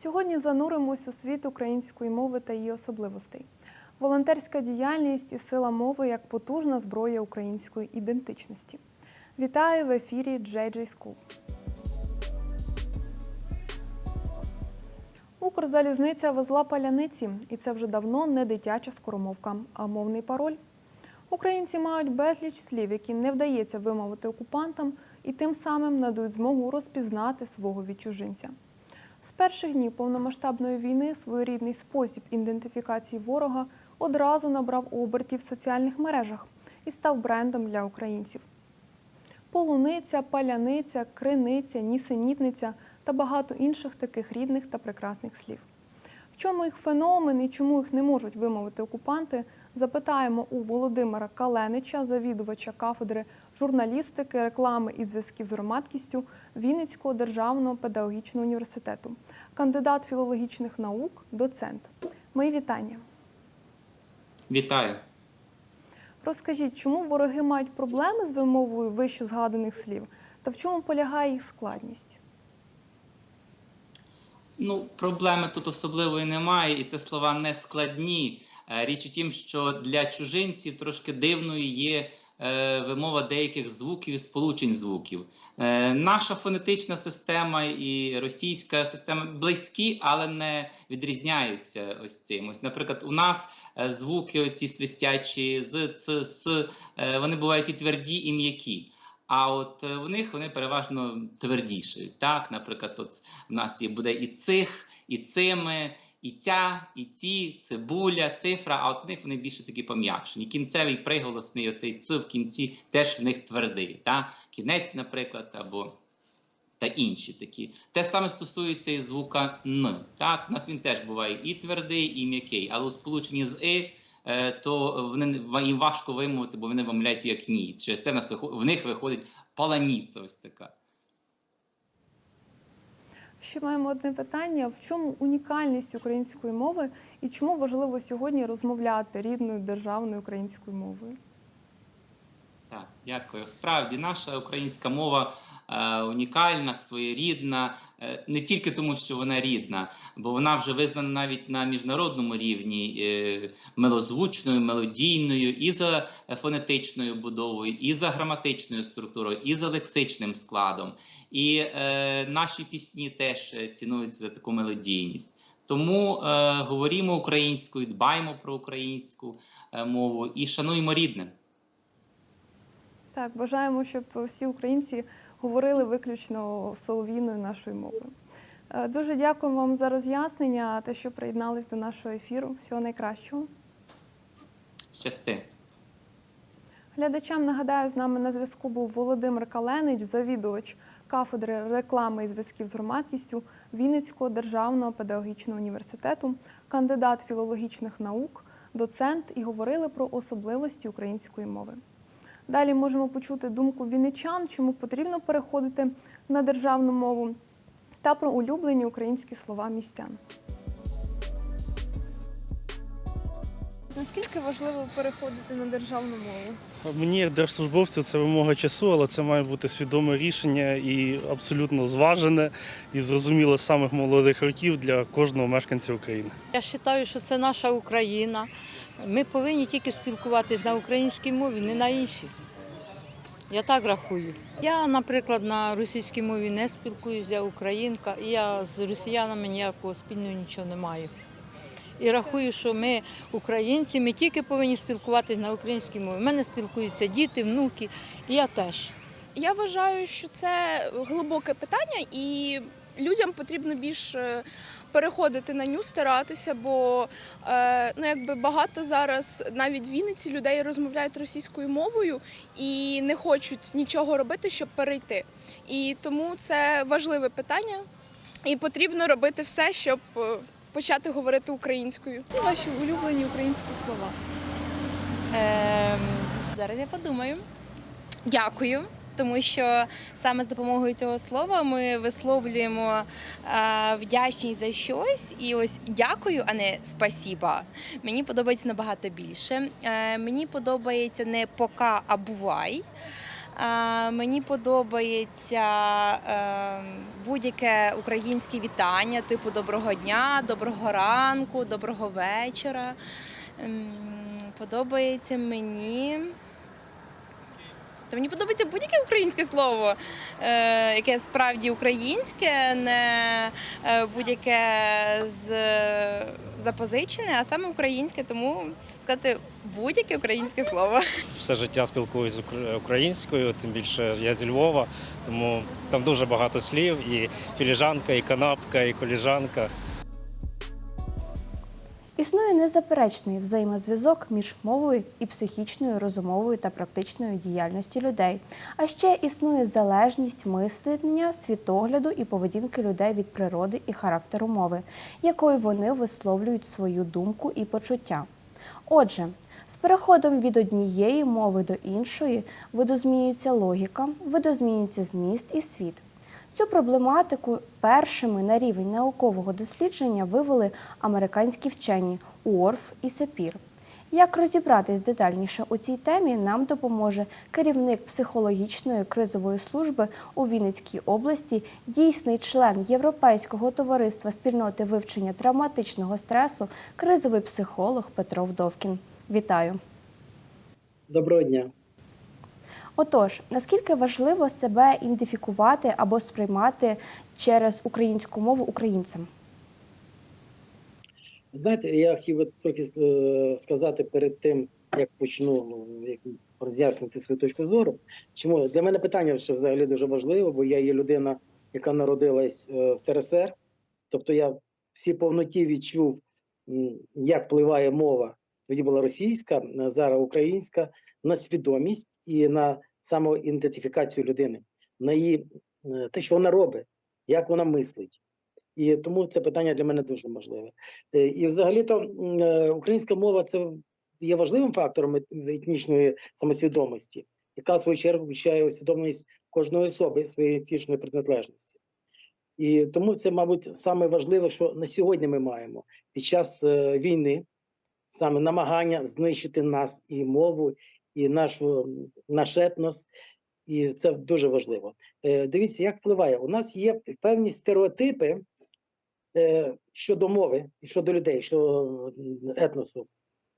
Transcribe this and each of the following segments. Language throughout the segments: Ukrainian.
Сьогодні зануримось у світ української мови та її особливостей. Волонтерська діяльність і сила мови як потужна зброя української ідентичності. Вітаю в ефірі JJ School. Укрзалізниця везла паляниці, і це вже давно не дитяча скоромовка, а мовний пароль. Українці мають безліч слів, які не вдається вимовити окупантам, і тим самим надають змогу розпізнати свого відчужинця. З перших днів повномасштабної війни своєрідний спосіб ідентифікації ворога одразу набрав обертів в соціальних мережах і став брендом для українців. Полуниця, паляниця, криниця, нісенітниця та багато інших таких рідних та прекрасних слів. В чому їх феномен і чому їх не можуть вимовити окупанти, запитаємо у Володимира Каленича, завідувача кафедри журналістики, реклами і зв'язків з громадськістю Вінницького державного педагогічного університету, кандидат філологічних наук, доцент. Мої вітання. Вітаю. Розкажіть, чому вороги мають проблеми з вимовою вище згаданих слів та в чому полягає їх складність? Ну, проблеми тут особливої немає, і це слова не складні. Е, Річ у тім, що для чужинців трошки дивною є е, вимова деяких звуків і сполучень звуків. Е, Наша фонетична система і російська система близькі, але не відрізняються ось цим. Ось, наприклад, у нас звуки, оці свистячі з ц, с, вони бувають і тверді, і м'які. А от в них вони переважно твердіші. Так, наприклад, от в нас є буде і цих, і цими, і ця, і ці, цибуля, цифра. А от в них вони більше такі пом'якшені. Кінцевий приголосний, оцей ц в кінці теж в них твердий. Так? Кінець, наприклад, або та інші такі. Те саме стосується і звука н. Так, у нас він теж буває і твердий, і м'який, але у сполученні з и. е, То вони їм важко вимовити, бо вони вимовляють як ні. Через це в них виходить паланіца ось така. Ще маємо одне питання: в чому унікальність української мови і чому важливо сьогодні розмовляти рідною державною українською мовою? Так, дякую. Справді, наша українська мова унікальна, своєрідна, е, не тільки тому, що вона рідна, бо вона вже визнана навіть на міжнародному рівні е, милозвучною, мелодійною, і за фонетичною будовою, і за граматичною структурою, і за лексичним складом. І е, наші пісні теж е, цінуються за таку мелодійність. Тому е, говоримо українською, дбаємо про українську е, мову і шануємо рідне. Так, бажаємо, щоб всі українці говорили виключно солов'їною нашою мовою. Е, Дуже дякуємо вам за роз'яснення, те, що приєднались до нашого ефіру. Всього найкращого. Щасти. Глядачам нагадаю, з нами на зв'язку був Володимир Каленич, завідувач кафедри реклами і зв'язків з громадськістю Вінницького державного педагогічного університету, кандидат філологічних наук, доцент і говорили про особливості української мови. Далі можемо почути думку вінничан, чому потрібно переходити на державну мову, та про улюблені українські слова містян. Наскільки важливо переходити на державну мову? Мені як держслужбовцю це вимога часу, але це має бути свідоме рішення і абсолютно зважене і зрозуміле з самих молодих років для кожного мешканця України. Я вважаю, що це наша Україна. Ми повинні тільки спілкуватись на українській мові, не на іншій. Я так рахую. Я, наприклад, на російській мові не спілкуюся, я українка, і я з росіянами ніякого спільного нічого не маю. І рахую, що ми, українці, ми тільки повинні спілкуватись на українській мові. У мене спілкуються діти, внуки, і я теж. Я вважаю, що це глибоке питання, і людям потрібно більш е, переходити на ню, старатися, бо е, ну, якби багато зараз навіть в Вінниці людей розмовляють російською мовою і не хочуть нічого робити, щоб перейти. І тому це важливе питання, і потрібно робити все, щоб е, почати говорити українською. Які ваші улюблені українські слова? Ем, зараз я подумаю. Дякую. Тому що саме з допомогою цього слова ми висловлюємо е, вдячність за щось. І ось дякую, а не спасіба. Мені подобається набагато більше. Е, мені подобається не пока, а бувай. Е, Мені подобається будь-яке українське вітання, типу доброго дня, доброго ранку, доброго вечора. Подобається мені. Та мені подобається будь-яке українське слово, е, яке справді українське, не е, будь-яке з запозичене, а саме українське, тому сказати будь-яке українське слово. все життя спілкуюсь укр- українською, тим більше я зі Львова, тому там дуже багато слів, і філіжанка, і канапка, і коліжанка. Існує незаперечний взаємозв'язок між мовою і психічною, розумовою та практичною діяльністю людей. А ще існує залежність мислення, світогляду і поведінки людей від природи і характеру мови, якою вони висловлюють свою думку і почуття. Отже, з переходом від однієї мови до іншої видозмінюється логіка, видозмінюється зміст і світ. Цю проблематику першими на рівень наукового дослідження вивели американські вчені Уорф і Сепір. Як розібратись детальніше у цій темі, нам допоможе керівник психологічної кризової служби у Вінницькій області, дійсний член Європейського товариства спільноти вивчення травматичного стресу, кризовий психолог Петро Вдовкін. Вітаю! Доброго дня. Отож, наскільки важливо себе ідентифікувати або сприймати через українську мову українцем? Знаєте, я хотів би трохи е, сказати перед тим, як почну ну, як роз'яснити свою точку зору. Чому для мене питання ще взагалі дуже важливо, бо я є людина, яка народилась е, в СРСР. Тобто я всі повноті відчув, як впливає мова. Тоді була російська, зараз українська, на свідомість і на самоідентифікацію людини, на її е, те, що вона робить, як вона мислить. І тому це питання для мене дуже важливе. Е, І взагалі-то е, українська мова це є важливим фактором етнічної самосвідомості, яка в свою чергу включає усвідомленість кожної особи своєї етнічної приналежності. І тому це, мабуть, саме важливе, що на сьогодні ми маємо під час війни саме намагання знищити нас і мову, і нашу, наш етнос. І це дуже важливо. Е, Дивіться, як впливає. У нас є певні стереотипи е, щодо мови і щодо людей, щодо етносу.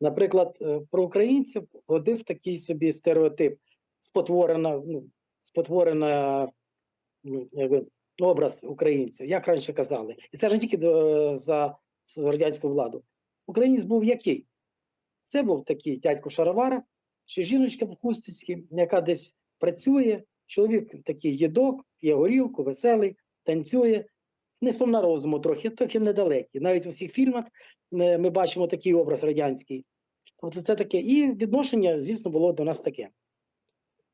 Наприклад, е, про українців ходив такий собі стереотип, спотворена, ну, спотворена ну, якби, образ українців, як раніше казали. І це ж не тільки за радянську владу. Українець був який? Це був такий дядько Шаровара, чи жіночка в хусточці, яка десь працює, чоловік такий їдок, п'є горілку, веселий, танцює, не сповна розуму трохи, трохи недалекий. Навіть у всіх фільмах е, ми бачимо такий образ радянський. Тобто це таке. І відношення, звісно, було до нас таке.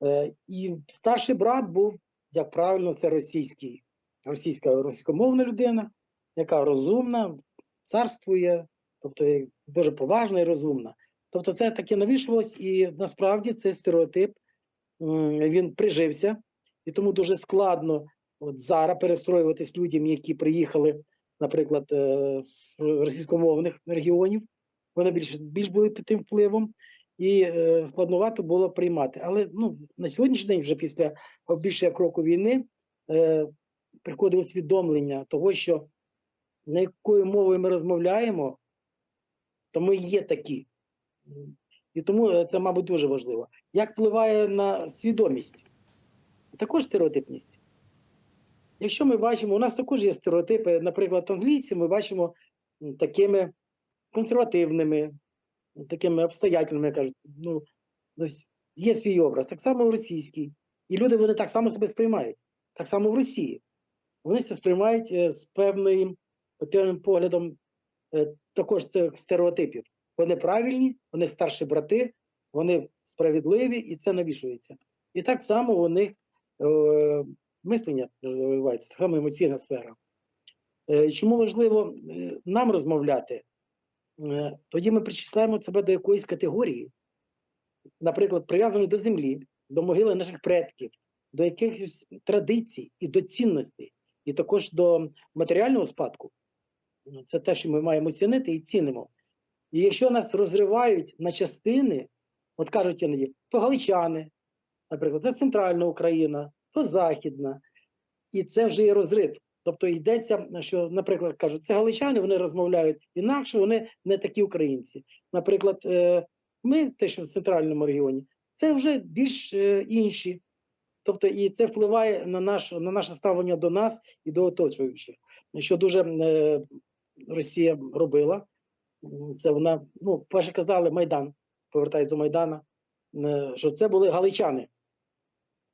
Е, І старший брат був, як правильно, це російський, російська російськомовна людина, яка розумна, царствує, тобто дуже поважна і розумна. Тобто це таке навішувалось, і насправді цей стереотип він прижився, і тому дуже складно от зараз перестроюватись людям, які приїхали, наприклад, е, з російськомовних регіонів. Вони більш, більш були під тим впливом, і е, складновато було приймати. Але ну, на сьогоднішній день, вже після більше як року війни, е, приходить усвідомлення того, що на якою мовою ми розмовляємо, то ми є такі. І тому е, це, мабуть, дуже важливо. Як впливає на свідомість? Також стереотипність. Якщо ми бачимо, у нас також є стереотипи, наприклад, англійці ми бачимо такими консервативними, такими обстоятельними, кажуть, ну, є свій образ, так само в російській. І люди вони так само себе сприймають, так само в Росії. Вони це сприймають е, з певним, певним поглядом е, також цих стереотипів. Вони правильні, вони старші брати, вони справедливі, і це навішується. І так само у них е, мислення розвивається, так само емоційна сфера. Е, чому важливо е, нам розмовляти? Е, тоді ми причисляємо себе до якоїсь категорії, наприклад, прив'язаної до землі, до могили наших предків, до якихось традицій і до цінностей, і також до матеріального спадку. Це те, що ми маємо цінити і цінимо. І якщо нас розривають на частини, от кажуть іноді, то галичани, наприклад, це центральна Україна, то західна, і це вже є розрив. Тобто йдеться, що, наприклад, кажуть, це галичани, вони розмовляють інакше, вони не такі українці. Наприклад, е, ми, те, що в центральному регіоні, це вже більш е, інші. Тобто, і це впливає на наш на наше ставлення до нас і до оточуючих. Що дуже е, Росія робила, це вона, ну, перше казали Майдан, повертаюсь до Майдана, е, що це були галичани.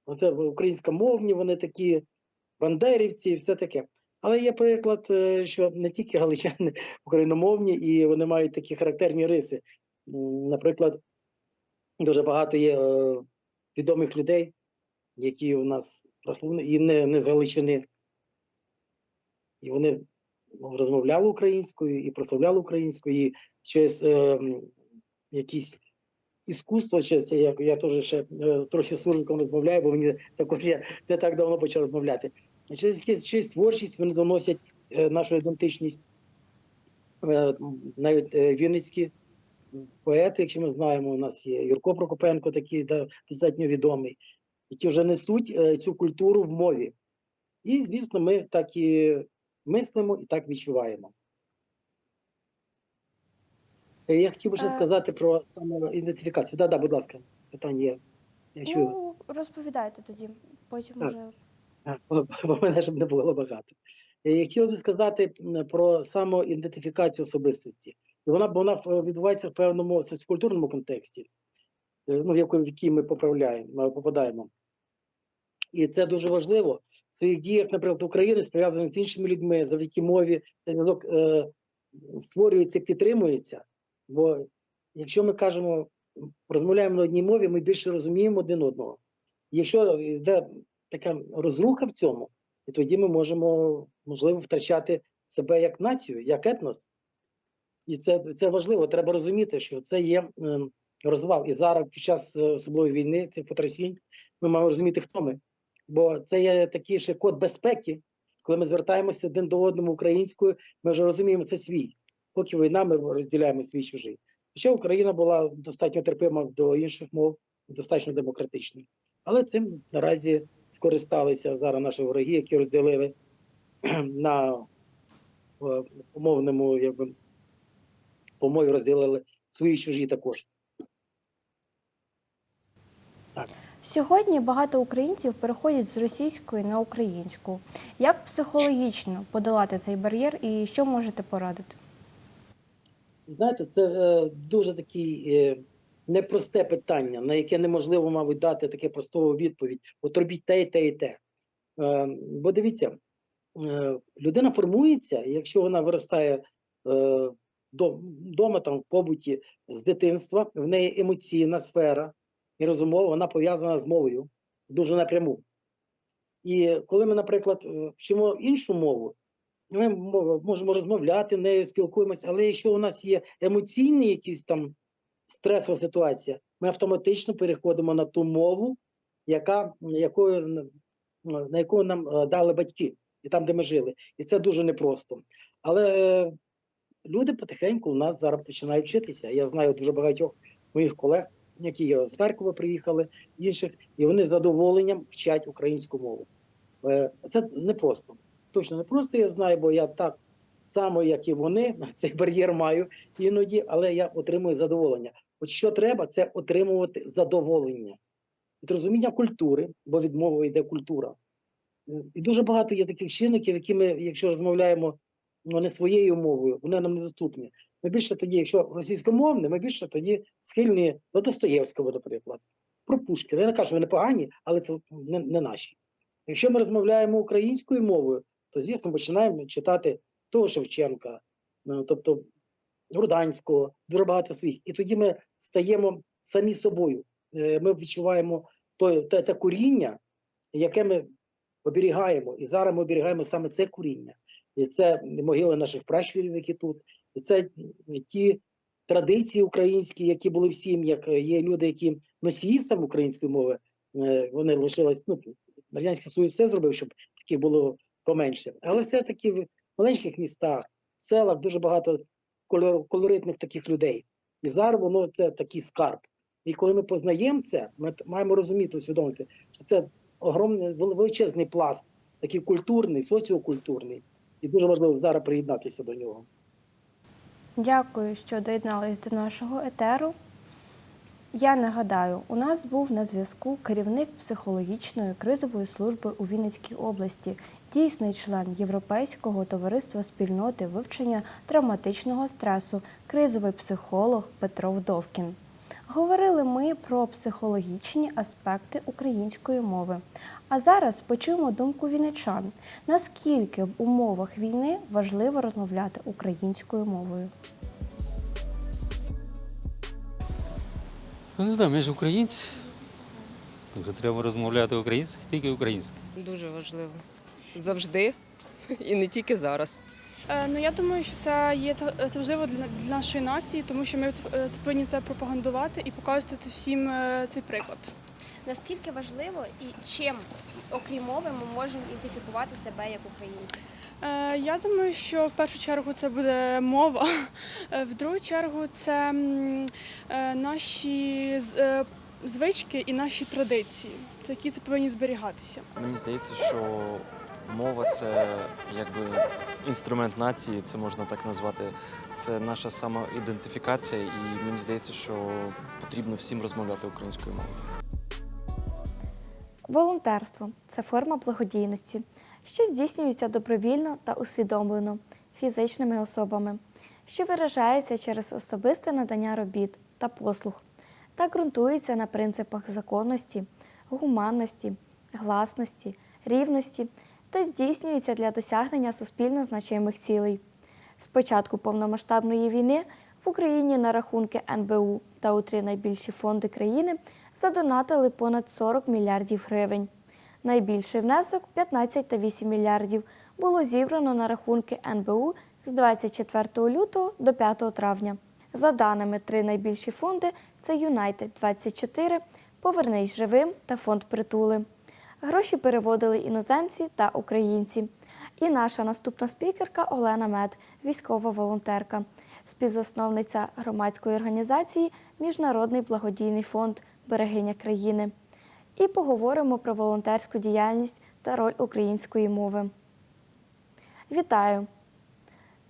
Оце українськомовні, вони такі бандерівці і все таке. Але є приклад, е, що не тільки галичани україномовні, і вони мають такі характерні риси. Наприклад, дуже багато є е, відомих людей, які у нас прославлені, і не, не з Галичини. І вони розмовляли українською і прославляли українською, і через е, якісь іскусство, через я, я теж ще е, трохи суржиком розмовляю, бо мені також я не так давно почав розмовляти. Через через творчість вони доносять е, нашу ідентичність. Е, навіть е, вінницькі поети, якщо ми знаємо, у нас є Юрко Прокопенко, такий да, достатньо відомий, які вже несуть е, цю культуру в мові. І, звісно, ми так і мислимо і так відчуваємо. Е, Я хотів би ще Е. сказати про самоідентифікацію. Да, да, будь ласка, питання є. Я чую вас. Ну, розповідайте тоді, потім Так. вже. А, Бо мене щоб не було багато. Е, Я хотів би сказати про самоідентифікацію особистості. І вона, бо вона відбувається в певному соціокультурному контексті, ну, в який, ми поправляємо, попадаємо. І це дуже важливо. Своїх діях, наприклад, України пов'язані з іншими людьми, завдяки мові, цей зв'язок е, створюється, підтримується. Бо якщо ми кажемо, розмовляємо на одній мові, ми більше розуміємо один одного. Якщо йде така розруха в цьому, і тоді ми можемо, можливо, втрачати себе як націю, як етнос. І це, це важливо. Треба розуміти, що це є ем, розвал. І зараз, під час е, особливої війни, цих потрясінь, ми маємо розуміти, хто ми. Бо це є такий ще код безпеки. Коли ми звертаємося один до одного українською, ми вже розуміємо це свій. Поки війна, ми розділяємо свій чужий. Ще Україна була достатньо терпима до інших мов, достатньо демократична. Але цим наразі скористалися зараз наші вороги, які розділили на е, умовному, якби по мові розділили свої чужі також. Сьогодні багато українців переходять з російської на українську. Як психологічно подолати цей бар'єр і що можете порадити? Знаєте, це е, дуже такий е, непросте питання, на яке неможливо, мабуть, дати таке простого відповідь. От робіть те і те і те. Е, бо дивіться, е, людина формується, якщо вона виростає е, вдома, там, в побуті з дитинства, в неї емоційна сфера і розумова, вона пов'язана з мовою дуже напряму. І коли ми, наприклад, е, вчимо іншу мову, ми можемо розмовляти нею, спілкуємося, але якщо у нас є емоційний якийсь там стресова ситуація, ми автоматично переходимо на ту мову, яка, якою, на яку нам е, дали батьки, і там, де ми жили. І це дуже непросто. Але е, люди потихеньку у нас зараз починають вчитися. Я знаю дуже багатьох моїх колег, які з Харкова приїхали, інших, і вони з задоволенням вчать українську мову. Е, Це непросто точно не просто я знаю, бо я так само, як і вони, цей бар'єр маю іноді, але я отримую задоволення. От що треба, це отримувати задоволення від розуміння культури, бо від мови йде культура. І дуже багато є таких чинників, які ми, якщо розмовляємо ну, не своєю мовою, вони нам недоступні. Ми більше тоді, якщо російськомовне, ми більше тоді схильні до Достоєвського, наприклад, про Пушкіна. Я не кажу, що вони погані, але це не, не наші. Якщо ми розмовляємо українською мовою, то звісно починаємо читати того Шевченка, ну, тобто Руданського, дуже багато своїх. І тоді ми стаємо самі собою. Е, Ми відчуваємо то, те, те коріння, яке ми оберігаємо. І зараз ми оберігаємо саме це коріння. І це могили наших пращурів, які тут, і це ті традиції українські, які були в сім'ях. Є люди, які носії саме української мови, е, вони лишились. Ну, Радянський Союз все зробив, щоб таких було поменше. Але все ж таки в маленьких містах, селах дуже багато колоритних таких людей. І зараз воно це такий скарб. І коли ми познаємо це, ми маємо розуміти, усвідомити, що це огромний вел- величезний пласт, такий культурний, соціокультурний, і дуже важливо зараз приєднатися до нього. Дякую, що доєднались до нашого етеру. Я нагадаю, у нас був на зв'язку керівник психологічної кризової служби у Вінницькій області, дійсний член Європейського товариства спільноти вивчення травматичного стресу, кризовий психолог Петро Вдовкін. Говорили ми про психологічні аспекти української мови. А зараз почуємо думку вінничан, наскільки в умовах війни важливо розмовляти українською мовою. Ну, не знаю, ми ж українці. Так що треба розмовляти українською, тільки українською. Дуже важливо. Завжди і не тільки зараз. Е, Ну я думаю, що це є це це важливо для, для нашої нації, тому що ми е, повинні це пропагандувати і показувати всім е, цей приклад. Наскільки важливо і чим, окрім мови, ми можемо ідентифікувати себе як українці? Я думаю, що в першу чергу це буде мова, в другу чергу це наші звички і наші традиції, це які це повинні зберігатися. Мені здається, що мова це якби інструмент нації, це можна так назвати. Це наша самоідентифікація, і мені здається, що потрібно всім розмовляти українською мовою. Волонтерство це форма благодійності, що здійснюється добровільно та усвідомлено фізичними особами, що виражається через особисте надання робіт та послуг та ґрунтується на принципах законності, гуманності, гласності, рівності та здійснюється для досягнення суспільно значимих цілей. З початку повномасштабної війни в Україні на рахунки НБУ та у три найбільші фонди країни задонатили понад 40 мільярдів гривень. Найбільший внесок 15,8 мільярдів було зібрано на рахунки НБУ з 24 лютого до 5 травня. За даними три найбільші фонди це Юнайтед 24, Повернись живим та фонд притули. Гроші переводили іноземці та українці. І наша наступна спікерка Олена Мед, військова волонтерка, співзасновниця громадської організації Міжнародний благодійний фонд Берегиня країни. І поговоримо про волонтерську діяльність та роль української мови. Вітаю!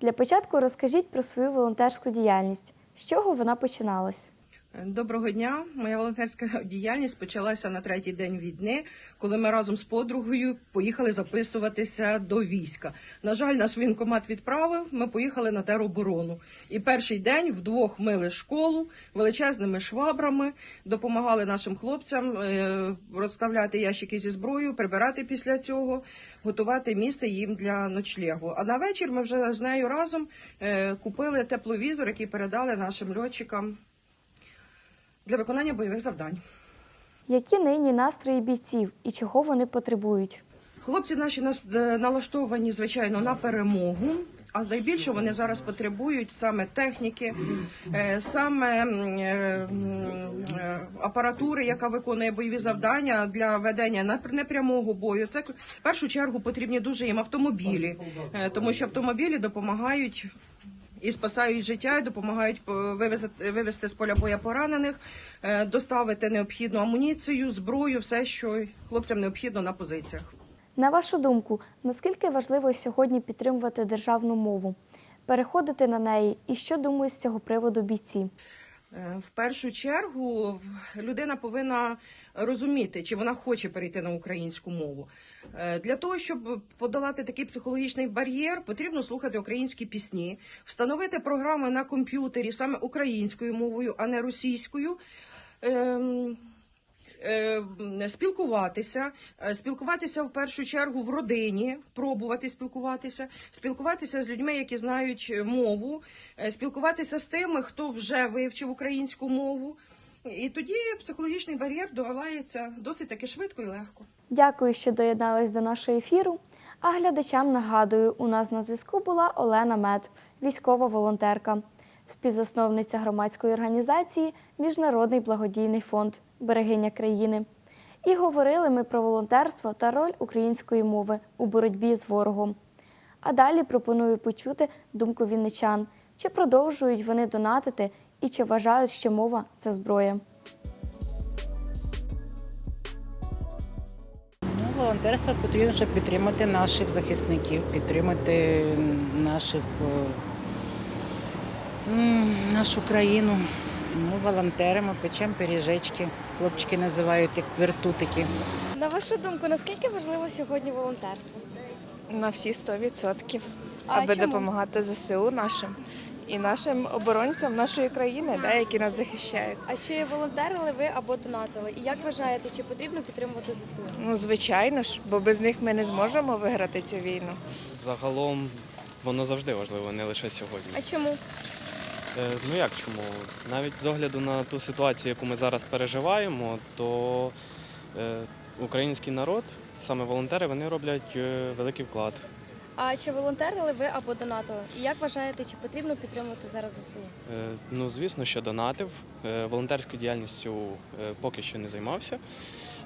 Для початку розкажіть про свою волонтерську діяльність. З чого вона починалась? Доброго дня. Моя волонтерська діяльність почалася на третій день війни, коли ми разом з подругою поїхали записуватися до війська. На жаль, нас воєнкомат відправив. Ми поїхали на тероборону. І перший день вдвох мили школу величезними швабрами, допомагали нашим хлопцям е, розставляти ящики зі зброєю, прибирати після цього, готувати місце їм для ночлегу. А на вечір ми вже з нею разом е, купили тепловізор, який передали нашим льотчикам для виконання бойових завдань. Які нині настрої бійців і чого вони потребують? Хлопці наші нас е, налаштовані, звичайно, на перемогу. А найбільше вони зараз потребують саме техніки, е, саме е, апаратури, яка виконує бойові завдання для ведення непрямого бою. Це в першу чергу потрібні дуже їм автомобілі, тому що автомобілі допомагають і спасають життя, і допомагають е, вивезти, вивезти з поля боя поранених, е, доставити необхідну амуніцію, зброю, все, що хлопцям необхідно на позиціях. На вашу думку, наскільки важливо сьогодні підтримувати державну мову, переходити на неї і що думають з цього приводу бійці? Е, В першу чергу людина повинна розуміти, чи вона хоче перейти на українську мову. Е, Для того, щоб подолати такий психологічний бар'єр, потрібно слухати українські пісні, встановити програми на комп'ютері саме українською мовою, а не російською. Ем, е, Спілкуватися, Е, спілкуватися в першу чергу в родині, пробувати спілкуватися, спілкуватися з людьми, які знають мову, спілкуватися з тими, хто вже вивчив українську мову. І тоді психологічний бар'єр долається досить таки швидко і легко. Дякую, що доєднались до нашого ефіру. А глядачам нагадую, у нас на зв'язку була Олена Мед, військова волонтерка, співзасновниця громадської організації Міжнародний благодійний фонд Берегиня країни. І говорили ми про волонтерство та роль української мови у боротьбі з ворогом. А далі пропоную почути думку вінничан, чи продовжують вони донатити і чи вважають, що мова це зброя. Волонтерство потрібно, щоб підтримати наших захисників, підтримати наших, е, нашу країну. Ну, волонтеримо, печемо пиріжечки. Хлопчики називають їх вертутики. На вашу думку, наскільки важливо сьогодні волонтерство? На всі 100%, А аби чому? допомагати ЗСУ нашим і нашим оборонцям нашої країни, да, які нас захищають. А чи волонтерили ви або донатили? І як вважаєте, чи потрібно підтримувати ЗСУ? Ну, звичайно ж, бо без них ми не зможемо виграти цю війну. Загалом воно завжди важливо, не лише сьогодні. А чому? Е, ну як чому? Навіть з огляду на ту ситуацію, яку ми зараз переживаємо, то е, український народ, саме волонтери, вони роблять е, великий вклад. А чи волонтерили ви або донатили? І як вважаєте, чи потрібно підтримувати зараз ЗСУ? Е, ну, звісно, що донатив. Е, волонтерською діяльністю е, поки що не займався.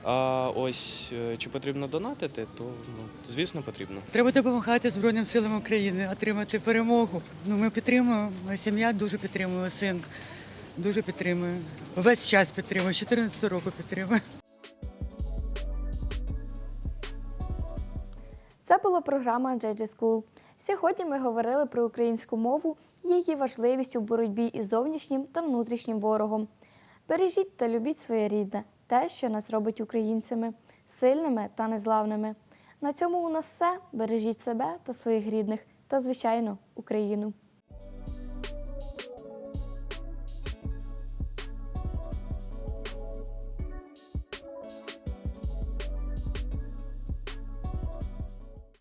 А ось е, чи потрібно донатити, то ну, звісно потрібно. Треба допомагати Збройним силам України отримати перемогу. Ну, ми підтримуємо, моя сім'я дуже підтримує, син дуже підтримує. Весь час підтримує, з 14 року підтримує. Це була програма JJ School. Сьогодні ми говорили про українську мову і її важливість у боротьбі із зовнішнім та внутрішнім ворогом. Бережіть та любіть своє рідне, те, що нас робить українцями, сильними та незламними. На цьому у нас все. Бережіть себе та своїх рідних та, звичайно, Україну.